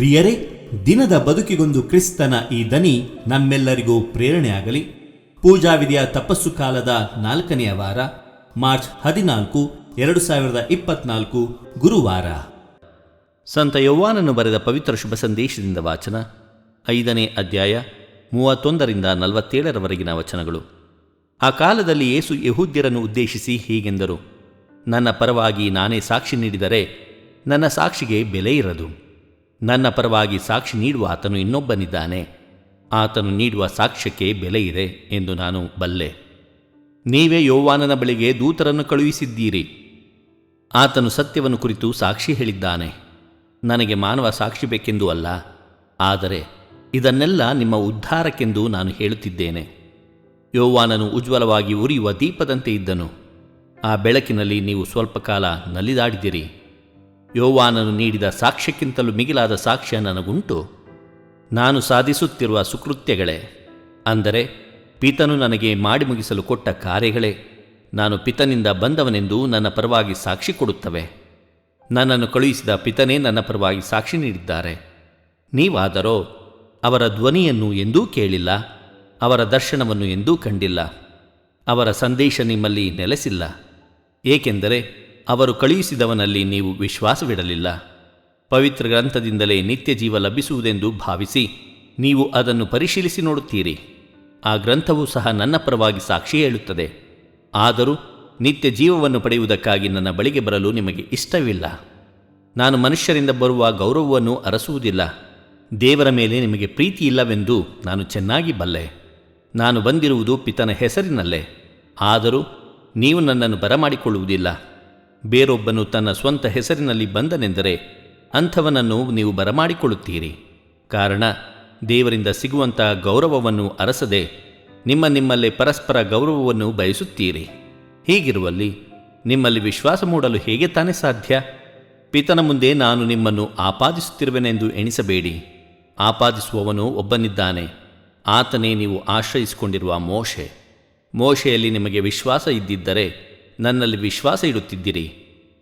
ಪ್ರಿಯರೇ, ದಿನದ ಬದುಕಿಗೊಂದು ಕ್ರಿಸ್ತನ ಈ ದನಿ ನಮ್ಮೆಲ್ಲರಿಗೂ ಪ್ರೇರಣೆಯಾಗಲಿ. ಪೂಜಾ ವಿಧಿಯ ತಪಸ್ಸು ಕಾಲದ ನಾಲ್ಕನೆಯ ವಾರ, ಮಾರ್ಚ್ ಹದಿನಾಲ್ಕು, ಎರಡು ಸಾವಿರದ ಇಪ್ಪತ್ನಾಲ್ಕು, ಗುರುವಾರ. ಸಂತ ಯೌವಾನನ್ನು ಬರೆದ ಪವಿತ್ರ ಶುಭ ಸಂದೇಶದಿಂದ ವಾಚನ, ಐದನೇ ಅಧ್ಯಾಯ, ಮೂವತ್ತೊಂದರಿಂದ ನಲವತ್ತೇಳರವರೆಗಿನ ವಚನಗಳು. ಆ ಕಾಲದಲ್ಲಿ ಯೇಸು ಯಹೂದ್ಯರನ್ನು ಉದ್ದೇಶಿಸಿ ಹೀಗೆಂದರು, ನನ್ನ ಪರವಾಗಿ ನಾನೇ ಸಾಕ್ಷಿ ನೀಡಿದರೆ ನನ್ನ ಸಾಕ್ಷಿಗೆ ಬೆಲೆ ಇರದು. ನನ್ನ ಪರವಾಗಿ ಸಾಕ್ಷಿ ನೀಡುವ ಆತನು ಇನ್ನೊಬ್ಬನಿದ್ದಾನೆ. ಆತನು ನೀಡುವ ಸಾಕ್ಷ್ಯಕ್ಕೆ ಬೆಲೆ ಇದೆ ಎಂದು ನಾನು ಬಲ್ಲೆ. ನೀವೇ ಯೌವಾನನ ಬಳಿಗೆ ದೂತರನ್ನು ಕಳುಹಿಸಿದ್ದೀರಿ. ಆತನು ಸತ್ಯವನ್ನು ಕುರಿತು ಸಾಕ್ಷಿ ಹೇಳಿದ್ದಾನೆ. ನನಗೆ ಮಾನವ ಸಾಕ್ಷಿ ಬೇಕೆಂದು ಅಲ್ಲ. ಆದರೆ ಇದನ್ನೆಲ್ಲ ನಿಮ್ಮ ಉದ್ಧಾರಕ್ಕೆಂದು ನಾನು ಹೇಳುತ್ತಿದ್ದೇನೆ. ಯೌವಾನನು ಉಜ್ವಲವಾಗಿ ಉರಿಯುವ ದೀಪದಂತೆ ಇದ್ದನು. ಆ ಬೆಳಕಿನಲ್ಲಿ ನೀವು ಸ್ವಲ್ಪ ಕಾಲ ನಲಿದಾಡಿದಿರಿ. ಯೌವಾನನು ನೀಡಿದ ಸಾಕ್ಷ್ಯಕ್ಕಿಂತಲೂ ಮಿಗಿಲಾದ ಸಾಕ್ಷ್ಯ ನನಗುಂಟು. ನಾನು ಸಾಧಿಸುತ್ತಿರುವ ಸುಕೃತ್ಯಗಳೇ, ಅಂದರೆ ಪಿತನು ನನಗೆ ಮಾಡಿ ಮುಗಿಸಲು ಕೊಟ್ಟ ಕಾರ್ಯಗಳೇ, ನಾನು ಪಿತನಿಂದ ಬಂದವನೆಂದು ನನ್ನ ಪರವಾಗಿ ಸಾಕ್ಷಿ ಕೊಡುತ್ತವೆ. ನನ್ನನ್ನು ಕಳುಹಿಸಿದ ಪಿತನೇ ನನ್ನ ಪರವಾಗಿ ಸಾಕ್ಷಿ ನೀಡಿದ್ದಾರೆ. ನೀವಾದರೋ ಅವರ ಧ್ವನಿಯನ್ನು ಎಂದೂ ಕೇಳಿಲ್ಲ, ಅವರ ದರ್ಶನವನ್ನು ಎಂದೂ ಕಂಡಿಲ್ಲ, ಅವರ ಸಂದೇಶ ನಿಮ್ಮಲ್ಲಿ ನೆಲೆಸಿಲ್ಲ. ಏಕೆಂದರೆ ಅವರು ಕಳುಹಿಸಿದವನಲ್ಲಿ ನೀವು ವಿಶ್ವಾಸವಿಡಲಿಲ್ಲ. ಪವಿತ್ರ ಗ್ರಂಥದಿಂದಲೇ ನಿತ್ಯ ಜೀವ ಲಭಿಸುವುದೆಂದು ಭಾವಿಸಿ, ನೀವು ಅದನ್ನು ಪರಿಶೀಲಿಸಿ ನೋಡುತ್ತೀರಿ. ಆ ಗ್ರಂಥವೂ ಸಹ ನನ್ನ ಪರವಾಗಿ ಸಾಕ್ಷಿ ಹೇಳುತ್ತದೆ. ಆದರೂ ನಿತ್ಯ ಜೀವವನ್ನು ಪಡೆಯುವುದಕ್ಕಾಗಿ ನನ್ನ ಬಳಿಗೆ ಬರಲು ನಿಮಗೆ ಇಷ್ಟವಿಲ್ಲ. ನಾನು ಮನುಷ್ಯರಿಂದ ಬರುವ ಗೌರವವನ್ನು ಅರಸುವುದಿಲ್ಲ. ದೇವರ ಮೇಲೆ ನಿಮಗೆ ಪ್ರೀತಿ ಇಲ್ಲವೆಂದು ನಾನು ಚೆನ್ನಾಗಿ ಬಲ್ಲೆ. ನಾನು ಬಂದಿರುವುದು ಪಿತನ ಹೆಸರಿನಲ್ಲೇ. ಆದರೂ ನೀವು ನನ್ನನ್ನು ಬರಮಾಡಿಕೊಳ್ಳುವುದಿಲ್ಲ. ಬೇರೊಬ್ಬನು ತನ್ನ ಸ್ವಂತ ಹೆಸರಿನಲ್ಲಿ ಬಂದನೆಂದರೆ ಅಂಥವನನ್ನು ನೀವು ಬರಮಾಡಿಕೊಳ್ಳುತ್ತೀರಿ. ಕಾರಣ, ದೇವರಿಂದ ಸಿಗುವಂತಹ ಗೌರವವನ್ನು ಅರಸದೆ ನಿಮ್ಮ ನಿಮ್ಮಲ್ಲೇ ಪರಸ್ಪರ ಗೌರವವನ್ನು ಬಯಸುತ್ತೀರಿ. ಹೀಗಿರುವಲ್ಲಿ ನಿಮ್ಮಲ್ಲಿ ವಿಶ್ವಾಸ ಮೂಡಲು ಹೇಗೆ ತಾನೇ ಸಾಧ್ಯ? ಪಿತನ ಮುಂದೆ ನಾನು ನಿಮ್ಮನ್ನು ಆಪಾದಿಸುತ್ತಿರುವೆನೆಂದು ಎಣಿಸಬೇಡಿ. ಆಪಾದಿಸುವವನು ಒಬ್ಬನಿದ್ದಾನೆ. ಆತನೇ ನೀವು ಆಶ್ರಯಿಸಿಕೊಂಡಿರುವ ಮೋಶೆ. ಮೋಶೆಯಲ್ಲಿ ನಿಮಗೆ ವಿಶ್ವಾಸ ಇದ್ದಿದ್ದರೆ ನನ್ನಲ್ಲಿ ವಿಶ್ವಾಸ ಇಡುತ್ತಿದ್ದೀರಿ.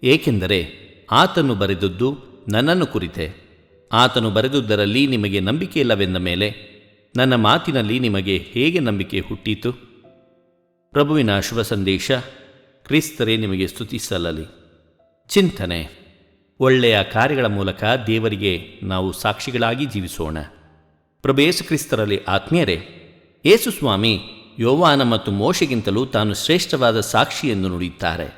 ಏಕೆಂದರೆ ಆತನು ಬರೆದದ್ದು ನನ್ನನ್ನು ಕುರಿತೆ. ಆತನು ಬರೆದುದರಲ್ಲಿ ನಿಮಗೆ ನಂಬಿಕೆ ಇಲ್ಲವೆಂದ ಮೇಲೆ ನನ್ನ ಮಾತಿನಲ್ಲಿ ನಿಮಗೆ ಹೇಗೆ ನಂಬಿಕೆ ಹುಟ್ಟೀತು? ಪ್ರಭುವಿನ ಶುಭ ಸಂದೇಶ, ಕ್ರಿಸ್ತರೇ ನಿಮಗೆ ಸ್ತುತಿಸಲಲಿ ಚಿಂತನೆ. ಒಳ್ಳೆಯ ಕಾರ್ಯಗಳ ಮೂಲಕ ದೇವರಿಗೆ ನಾವು ಸಾಕ್ಷಿಗಳಾಗಿ ಜೀವಿಸೋಣ. ಪ್ರಭು ಯೇಸು ಕ್ರಿಸ್ತರಲ್ಲಿ ಆತ್ಮೀಯರೇ, ಯೇಸು ಸ್ವಾಮಿ ಯೋವಾನ ಮತ್ತು ಮೋಶೆಗಿಂತಲೂ ತಾನು ಶ್ರೇಷ್ಠವಾದ ಸಾಕ್ಷಿ ಎಂದು ನುಡಿಯುತ್ತಾರೆ.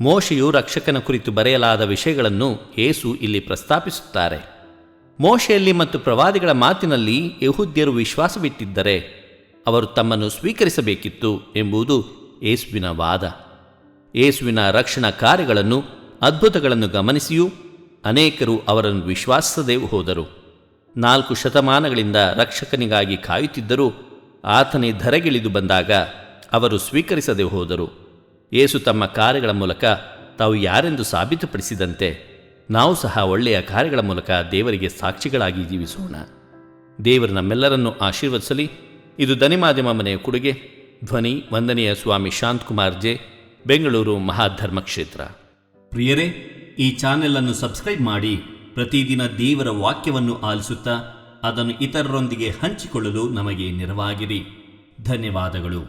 ಮೋಶೆಯು ರಕ್ಷಕನ ಕುರಿತು ಬರೆಯಲಾದ ವಿಷಯಗಳನ್ನು ಏಸು ಇಲ್ಲಿ ಪ್ರಸ್ತಾಪಿಸುತ್ತಾರೆ. ಮೋಶೆಯಲ್ಲಿ ಮತ್ತು ಪ್ರವಾದಿಗಳ ಮಾತಿನಲ್ಲಿ ಯಹುದ್ಯರು ವಿಶ್ವಾಸವಿಟ್ಟಿದ್ದರೆ ಅವರು ತಮ್ಮನ್ನು ಸ್ವೀಕರಿಸಬೇಕಿತ್ತು ಎಂಬುದು ಏಸುವಿನ ವಾದ. ಯೇಸುವಿನ ರಕ್ಷಣಾ ಕಾರ್ಯಗಳನ್ನು, ಅದ್ಭುತಗಳನ್ನು ಗಮನಿಸಿಯೂ ಅನೇಕರು ಅವರನ್ನು ವಿಶ್ವಾಸಿಸದೇ ಹೋದರು. ನಾಲ್ಕು ಶತಮಾನಗಳಿಂದ ರಕ್ಷಕನಿಗಾಗಿ ಕಾಯುತ್ತಿದ್ದರೂ ಆತನೇ ಧರೆಗಿಳಿದು ಬಂದಾಗ ಅವರು ಸ್ವೀಕರಿಸದೆ ಹೋದರು. ಏಸು ತಮ್ಮ ಕಾರ್ಯಗಳ ಮೂಲಕ ತಾವು ಯಾರೆಂದು ಸಾಬೀತುಪಡಿಸಿದಂತೆ ನಾವು ಸಹ ಒಳ್ಳೆಯ ಕಾರ್ಯಗಳ ಮೂಲಕ ದೇವರಿಗೆ ಸಾಕ್ಷಿಗಳಾಗಿ ಜೀವಿಸೋಣ. ದೇವರು ನಮ್ಮೆಲ್ಲರನ್ನು ಆಶೀರ್ವದಿಸಲಿ. ಇದು ದನಿಮಾಧ್ಯಮ ಮನೆಯ ಕೊಡುಗೆ. ಧ್ವನಿ ವಂದನೆಯ ಸ್ವಾಮಿ ಶಾಂತಕುಮಾರ್ ಜೆ, ಬೆಂಗಳೂರು ಮಹಾಧರ್ಮ ಕ್ಷೇತ್ರ. ಪ್ರಿಯರೇ, ಈ ಚಾನೆಲ್ ಅನ್ನು ಸಬ್ಸ್ಕ್ರೈಬ್ ಮಾಡಿ ಪ್ರತಿದಿನ ದೇವರ ವಾಕ್ಯವನ್ನು ಆಲಿಸುತ್ತಾ ಅದನ್ನು ಇತರರೊಂದಿಗೆ ಹಂಚಿಕೊಳ್ಳಲು ನಮಗೆ ನೆರವಾಗಿರಿ. ಧನ್ಯವಾದಗಳು.